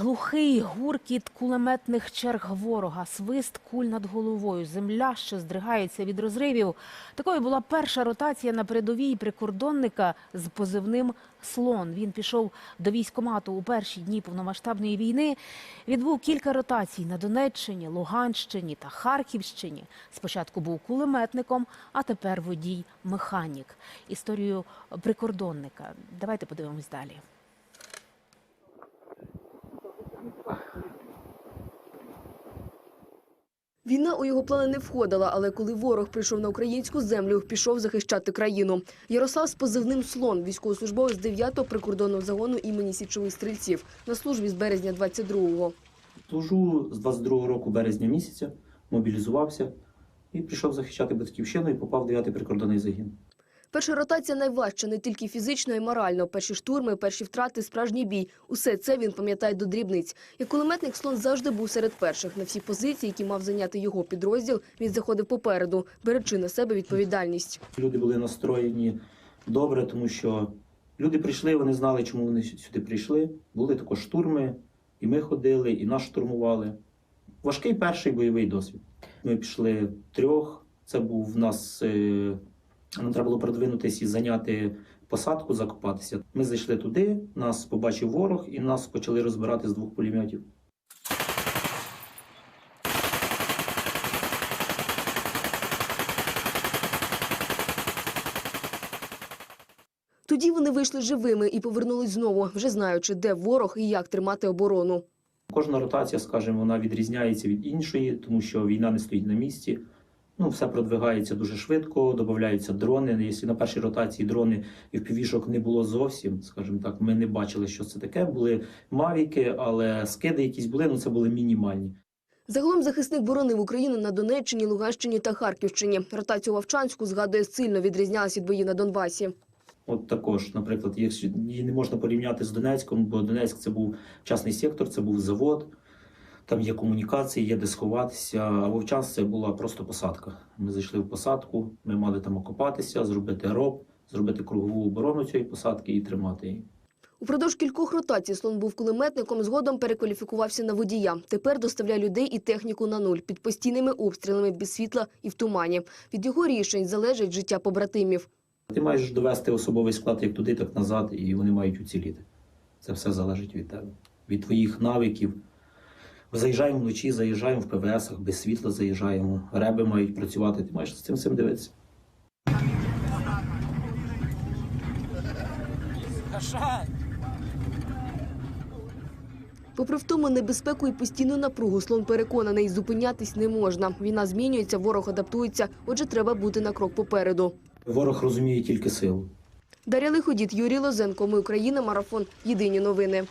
Глухий гуркіт кулеметних черг ворога, свист куль над головою, земля, що здригається від розривів. Такою була перша ротація на передовій прикордонника з позивним «Слон». Він пішов до військкомату у перші дні повномасштабної війни. Відбув кілька ротацій на Донеччині, Луганщині та Харківщині. Спочатку був кулеметником, а тепер водій-механік. Історію прикордонника. Давайте подивимось далі. Війна у його плани не входила, але коли ворог прийшов на українську землю, пішов захищати країну. Ярослав з позивним слон, військовослужбовець 9-го прикордонного загону імені січових стрільців на службі з березня 22-го. Служу з 22-го року березня місяця, мобілізувався і прийшов захищати батьківщину і попав в 9-й прикордонний загін. Перша ротація найважча не тільки фізично і морально. Перші штурми, перші втрати, справжній бій. Усе це він пам'ятає до дрібниць. Як кулеметник слон завжди був серед перших. На всі позиції, які мав зайняти його підрозділ, він заходив попереду, беречи на себе відповідальність. Люди були настроєні добре, тому що люди прийшли, вони знали, чому вони сюди прийшли. Були також штурми, і ми ходили, і нас штурмували. Важкий перший бойовий досвід. Ми пішли трьох. Це був в нас. Нам треба було продвинутися і зайняти посадку, закопатися. Ми зайшли туди, нас побачив ворог, і нас почали розбирати з двох пулеметів. Тоді вони вийшли живими і повернулись знову, вже знаючи, де ворог і як тримати оборону. Кожна ротація, скажімо, вона відрізняється від іншої, тому що війна не стоїть на місці. Ну, все продвигається дуже швидко, додаються дрони. Якщо на першій ротації дрони і впівішок не було зовсім, скажімо так, ми не бачили, що це таке. Були мавіки, але скиди якісь були, ну це були мінімальні. Загалом захисник боронив Україну на Донеччині, Луганщині та Харківщині. Ротацію Вовчанську згадує сильно відрізнялась від боїв на Донбасі. От також, наприклад, її не можна порівняти з Донецьком, бо Донецьк це був частний сектор, це був завод, там є комунікації, є де сховатися. А Вовчанськ це була просто посадка. Ми зайшли в посадку, ми мали там окопатися, зробити роб, зробити кругову оборону цієї посадки і тримати її. Упродовж кількох ротацій слон був кулеметником, згодом перекваліфікувався на водія. Тепер доставляє людей і техніку на нуль під постійними обстрілами без світла і в тумані. Від його рішень залежить життя побратимів. Ти маєш довести особовий склад як туди, так назад, і вони мають уціліти. Це все залежить від тебе, від твоїх навиків. Заїжджаємо вночі, заїжджаємо в ПВСах, без світла заїжджаємо, реби мають працювати. Ти маєш з цим всім дивитися. Попри втому, небезпеку і постійну напругу слон переконаний, зупинятись не можна. Війна змінюється, ворог адаптується, отже, треба бути на крок попереду. Ворог розуміє тільки силу. Дар'я Лиходіт, Юрій Лозенко. Ми Україна. Марафон. Єдині новини.